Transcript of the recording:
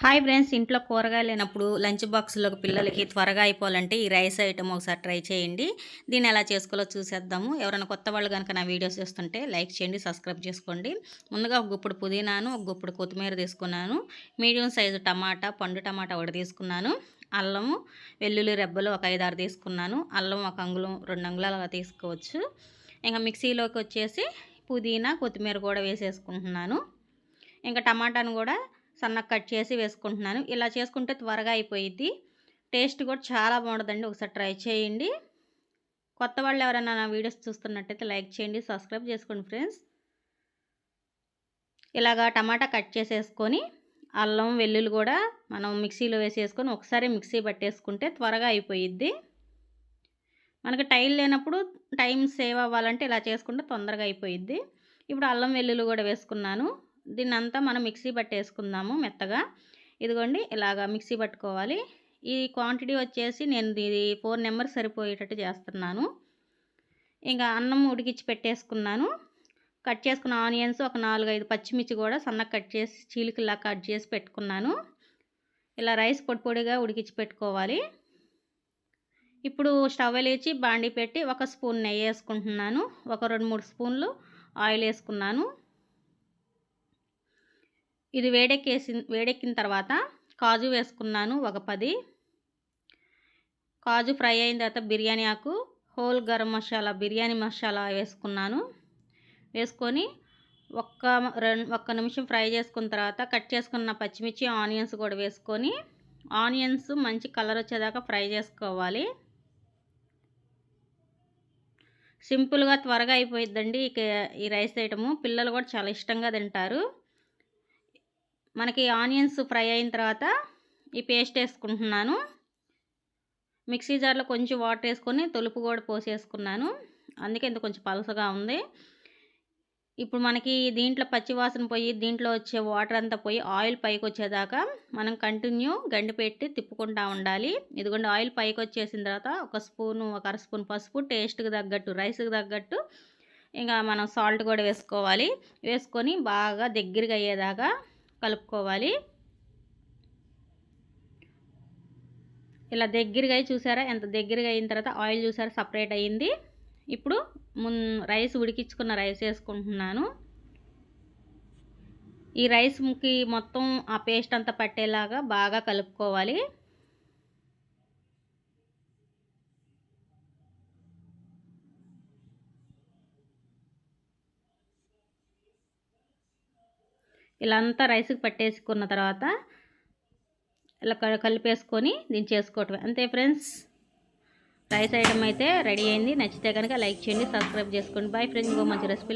Hi friends ఇంట్లో కూరగాయలు లేనప్పుడు లంచ్ బాక్స్లోకి పిల్లలకి త్వరగా అయిపోవాలంటే ఈ రైస్ ఐటమ్ ఒకసారి ట్రై చేయండి. దీన్ని ఎలా చేసుకోవాలో చూసేద్దాము. ఎవరైనా కొత్త వాళ్ళు కనుక నా వీడియోస్ చూస్తుంటే లైక్ చేయండి సబ్స్క్రైబ్ చేసుకోండి. ముందుగా ఒక గుప్పుడు పుదీనాను ఒక గుప్పుడు కొత్తిమీర తీసుకున్నాను. మీడియం సైజు టమాటా పండు టమాటా ఒకటి తీసుకున్నాను. అల్లము వెల్లుల్లి రెబ్బలు ఒక ఐదు ఆరు తీసుకున్నాను. అల్లం ఒక అంగుళం రెండు అంగుళాలు అలా తీసుకోవచ్చు. ఇంకా మిక్సీలోకి వచ్చేసి పుదీనా కొత్తిమీర కూడా వేసేసుకుంటున్నాను. ఇంకా టమాటాను కూడా సన్నగా కట్ చేసి వేసుకుంటున్నాను. ఇలా చేసుకుంటే త్వరగా అయిపోయిద్ది. టేస్ట్ కూడా చాలా బాగుంటుందండి ఒకసారి ట్రై చేయండి. కొత్త వాళ్ళు ఎవరైనా నా వీడియోస్ చూస్తున్నట్టయితే లైక్ చేయండి సబ్స్క్రైబ్ చేసుకోండి ఫ్రెండ్స్. ఇలాగా టమాటా కట్ చేసేసుకొని అల్లం వెల్లుల్లి కూడా మనం మిక్సీలో వేసేసుకొని ఒకసారి మిక్సీ పట్టేసుకుంటే త్వరగా అయిపోయిద్ది. మనకి టైం లేనప్పుడు టైం సేవ్ అవ్వాలంటే ఇలా చేసుకుంటే తొందరగా అయిపోయిద్ది. ఇప్పుడు అల్లం వెల్లుల్లి కూడా వేసుకున్నాను. దీన్నంతా మనం మిక్సీ పట్టేసుకుందాము మెత్తగా. ఇదిగోండి ఇలాగా మిక్సీ పట్టుకోవాలి. ఈ క్వాంటిటీ వచ్చేసి నేను ఇది ఫోర్ నెంబర్ సరిపోయేటట్టు చేస్తున్నాను. ఇంకా అన్నం ఉడికిచ్చి పెట్టేసుకున్నాను. కట్ చేసుకున్న ఆనియన్స్ ఒక నాలుగు ఐదు పచ్చిమిర్చి కూడా సన్నగా కట్ చేసి చీలికల్లా కట్ చేసి పెట్టుకున్నాను. ఇలా రైస్ పొడి పొడిగా ఉడికించి పెట్టుకోవాలి. ఇప్పుడు స్టవ్ వెలిగించి బాండి పెట్టి ఒక స్పూన్ నెయ్యి వేసుకుంటున్నాను. ఒక రెండు మూడు స్పూన్లు ఆయిల్ వేసుకున్నాను. ఇది వేడెక్కేసి వేడెక్కిన తర్వాత కాజు వేసుకున్నాను ఒక పది. కాజు ఫ్రై అయిన తర్వాత బిర్యానీ ఆకు హోల్ గరం మసాలా బిర్యానీ మసాలా వేసుకున్నాను. వేసుకొని ఒక్క రెండు ఒక్క నిమిషం ఫ్రై చేసుకున్న తర్వాత కట్ చేసుకున్న పచ్చిమిర్చి ఆనియన్స్ కూడా వేసుకొని ఆనియన్స్ మంచి కలర్ వచ్చేదాకా ఫ్రై చేసుకోవాలి. సింపుల్గా త్వరగా అయిపోయిద్దండి ఇక ఈ రైస్ ఐటము. పిల్లలు కూడా చాలా ఇష్టంగా తింటారు. మనకి ఆనియన్స్ ఫ్రై అయిన తర్వాత ఈ పేస్ట్ వేసుకుంటున్నాను. మిక్సీ జార్లో కొంచెం వాటర్ వేసుకొని తొలుపు కూడా పోసేసుకున్నాను. అందుకే ఇంత కొంచెం పలసగా ఉంది. ఇప్పుడు మనకి దీంట్లో పచ్చివాసన పోయి దీంట్లో వచ్చే వాటర్ అంతా పోయి ఆయిల్ పైకి వచ్చేదాకా మనం కంటిన్యూ గండి పెట్టి తిప్పుకుంటూ ఉండాలి. ఇదిగోండి ఆయిల్ పైకి వచ్చేసిన తర్వాత ఒక స్పూను ఒక అర స్పూన్ పసుపు టేస్ట్కి తగ్గట్టు రైస్కి తగ్గట్టు ఇంకా మనం సాల్ట్ కూడా వేసుకోవాలి. వేసుకొని బాగా దగ్గరగా అయ్యేదాకా కలుపుకోవాలి. ఇలా దగ్గరగా చూసారా? ఎంత దగ్గరగా అయిన తర్వాత ఆయిల్ చూసారా? సపరేట్ అయ్యింది ఇప్పుడు మున్ రైస్ ఉడికించుకున్న రైస్ వేసుకుంటున్నాను. ఈ రైస్కి మొత్తం ఆ పేస్ట్ అంతా పట్టేలాగా బాగా కలుపుకోవాలి. ఇలా అంతా రైస్కి పట్టేసుకున్న తర్వాత ఇలా కలిపేసుకొని దించేసుకోవటం అంతే ఫ్రెండ్స్? రైస్ ఐటమ్ అయితే రెడీ అయింది. నచ్చితే కనుక లైక్ చేయండి సబ్స్క్రైబ్ చేసుకోండి. Bye friends. ఇంకో మంచి రెసిపీలో